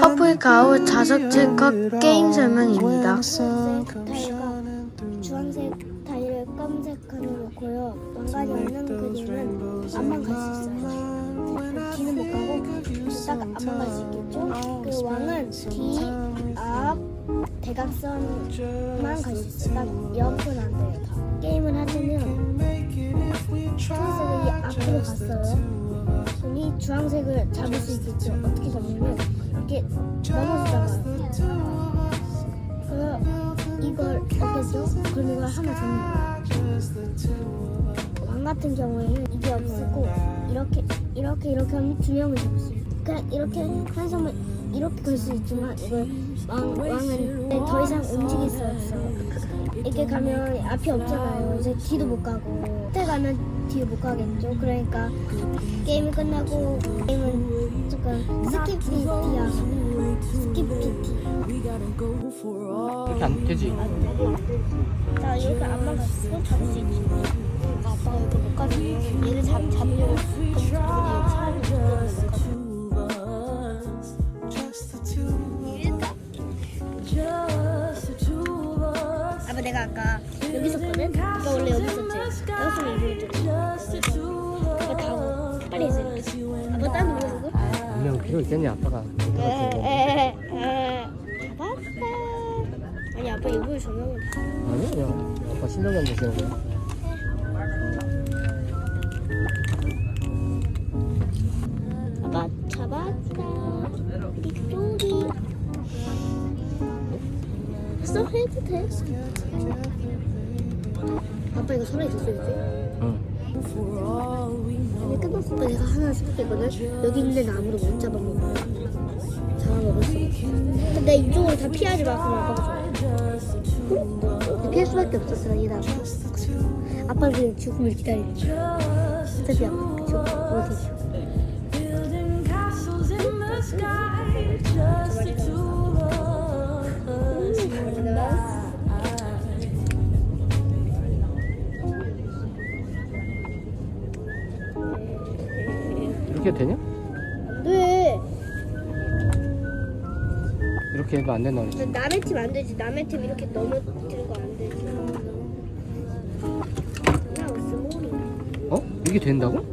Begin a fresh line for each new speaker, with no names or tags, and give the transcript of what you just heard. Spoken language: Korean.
퍼플 가우 자석진 컵 게임 설명입니다.
주황색 놓고요. 왕관이 없는 그림은 앞만 갈 수 있어요. 뒤는 못 가고 딱 앞만 갈 수 있겠죠?
sometimes.
그 왕은 뒤, 앞, 대각선만 갈 수 있어요. 딱 옆은 안 돼요. 다. 게임을 하시면
try
앞으로 갔어요.
Two of us.
그럼 이 주황색을 잡을 수 있겠죠? 어떻게 잡냐면 이렇게 넘어지다가 그래서 이걸 얻겠죠? 그럼 이걸 하나 잡는 거예요. 왕 같은 경우에는 이게 없었고 이렇게 이렇게 이렇게 하면 두 명을 잡을 수 있어요. 그냥 이렇게 한 손을 이렇게 걸 수 있지만 이걸 왕 왕은 더 이상 움직일 수 없어요. 이렇게 가면 앞이 없잖아요. 이제 뒤도 못 가고 끝에 가면 뒤에 못 가겠죠. 그러니까 게임이 끝나고 게임은 조금 스킵피티야. 스킵피티.
이렇게 안 되지.
나 이렇게 안만 갔어 잡을 수 있지. 아빠가 이렇게 못 가지고 얘를 잡 잡으려고 그럼. 아빠 내가 아까 여기 있
필요 있겠냐 아빠가.
에에에에 잡았다 아니 아빠 이불 조명을 다
아니 그냥 아빠 신경이 안 거야.
아빠 잡았다 빅토리 했어? 해도 돼? 아빠 이거 손에 줬어야지
응.
끝났어. 내가 하나 생각했거든. 여기 있는데 나 아무도 못 잡아먹어. 잡아먹었어. 근데 이쪽으로 다 피하지 마. 그럼 아빠가 좋아. 피할 수밖에 없었어. 얘 나. 아빠는 그냥 죽음을 기다리는 거야. 어차피 아빠 죽어. 어디?
이렇게 되냐?
네.
이렇게 해도 안 된다 그랬지.
남의 팀 안 되지. 남의 팀 이렇게 넘어뜨리는 거 안 되지. 나 스몰이.
어? 이게 된다고?